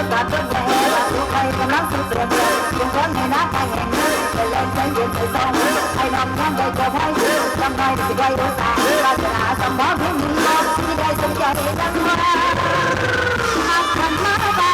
จาตัดจะแหวนตัดทุกใครกำลังสุดเดือเดือดยังร้อนให้น้ำไปแห่งนี้ไปเล่นใจเย็นใจซองไอ้น้ำน้ำใจจะให้จำได้สิได้รู้ตาเราจะหาสมบัติที่มีที่ได้สมใจกันมาหากทำมา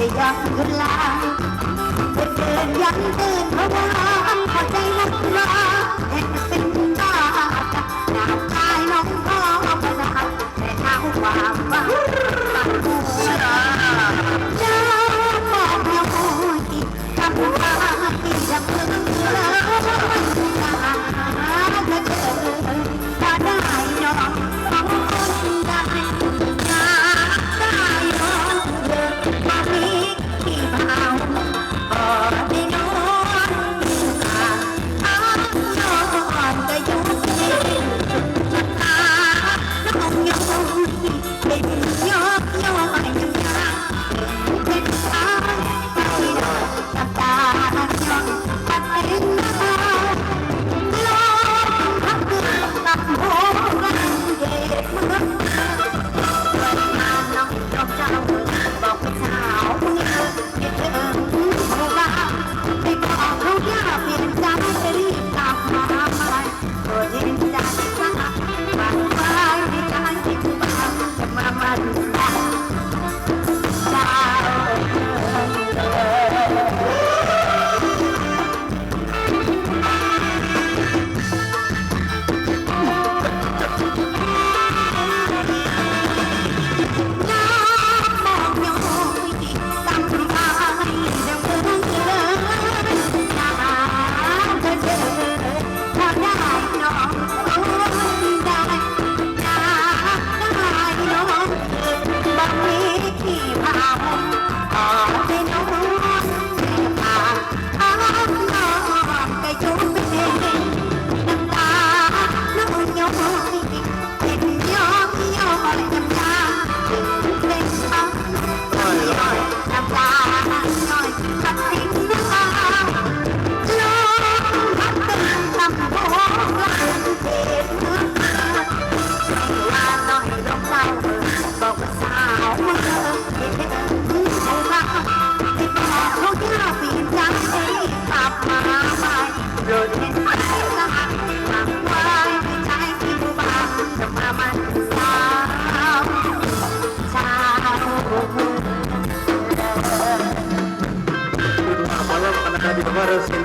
they got good life, but they're young, they Mommy, மரசு